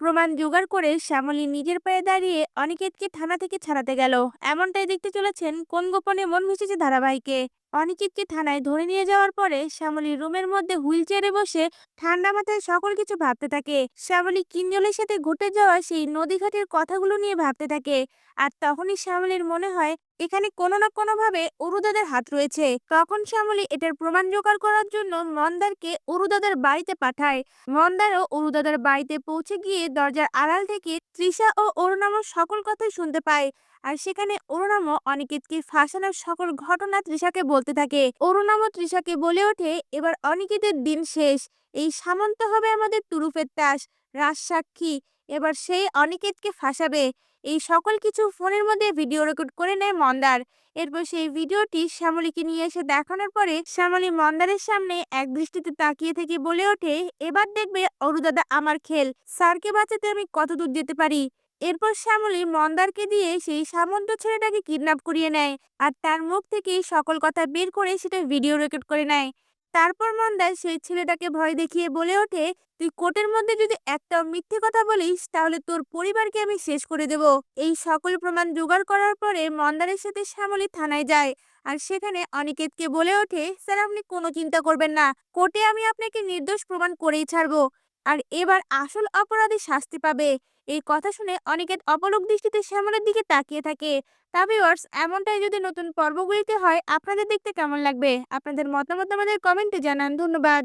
প্রমাণ জোগাড় করে শ্যামলী নিজের পায়ে দাঁড়িয়ে অনিকেতকে থানা থেকে ছাড়াতে গেল। এমনটাই দেখতে চলেছেন কোন গোপনে মন ভেসেছে ধারাবাহিকে। অনিকেতকে থানায় ধরে নিয়ে যাওয়ার পরে শ্যামলী রুমের মধ্যে হুইল চেয়ারে বসে ঠান্ডা মাথায় সকল কিছু ভাবতে থাকে। শ্যামলী কিঞ্জলের সাথে ঘটে যাওয়া সেই নদীঘাটের কথাগুলো নিয়ে ভাবতে থাকে। আর তখনই শ্যামলীর মনে হয়, এখানে কোনো না কোনোভাবে অরুদাদের হাত রয়েছে। তখন শ্যামলী এটার প্রমাণ জোগাড় করার জন্য মন্দারকে অরুদাদের বাড়িতে পাঠায়। মন্দারও অরুদাদের বাড়িতে পৌঁছে গিয়ে দরজার আড়াল থেকে তৃষা ও অরুণামর সকল কথাই শুনতে পায়। আর সেখানে অরুণামও অনিকেতকে ফাঁসানোর সকল ঘটনা তৃষাকে বলতে থাকে। অরুণামও তৃষাকে বলে ওঠে, এবার অনিকেতের দিন শেষ। এই সামন্ত হবে আমাদের তুরুপের তাস রাজসাক্ষী এবার সেই অনিকেতকে ফাঁসাবে। এই সকল কিছু ফোনের মধ্যে ভিডিও রেকর্ড করে নেয় মন্দার। এরপর সেই ভিডিওটি শ্যামলীকে নিয়ে এসে দেখানোর পরে শ্যামলী মন্দারের সামনে এক দৃষ্টিতে তাকিয়ে থেকে বলে ওঠে, এবার দেখবে অরুদাদা আমার খেল। স্যারকে বাঁচাতে আমি কত দূর যেতে পারি? এরপর শ্যামলী মন্দারকে দিয়ে সেই সামন্ত ছেলেটাকে কিডন্যাপ করিয়ে নেয় আর তার মুখ থেকে সকল কথা বের করে সেটা ভিডিও রেকর্ড করে নেয়। তারপর মন্দার সেই ছেলেটাকে ভয় দেখিয়ে বলে ওঠে, তুই কোর্টের মধ্যে যদি একটাও মিথ্যে কথা বলিস, তাহলে তোর পরিবারকে আমি শেষ করে দেব। এই সকল প্রমাণ জোগাড় করার পরে মন্দারের সাথে শ্যামলী থানায় যায় আর সেখানে অনিকেতকে বলে ওঠে, স্যার, আপনি কোনো চিন্তা করবেন না, কোর্টে আমি আপনাকে নির্দোষ প্রমাণ করেই ছাড়বো। আর এবার আসল অপরাধী শাস্তি পাবে। এই কথা শুনে অনিকেত অপলক দৃষ্টিতে শ্যামলের দিকে তাকিয়ে থাকে। তা ভিউয়ার্স এমনটাই যদি নতুন পর্বগুলিতে হয়, আপনাদের দেখতে কেমন লাগবে? আপনাদের মতামত আমাদের কমেন্টে জানান। ধন্যবাদ।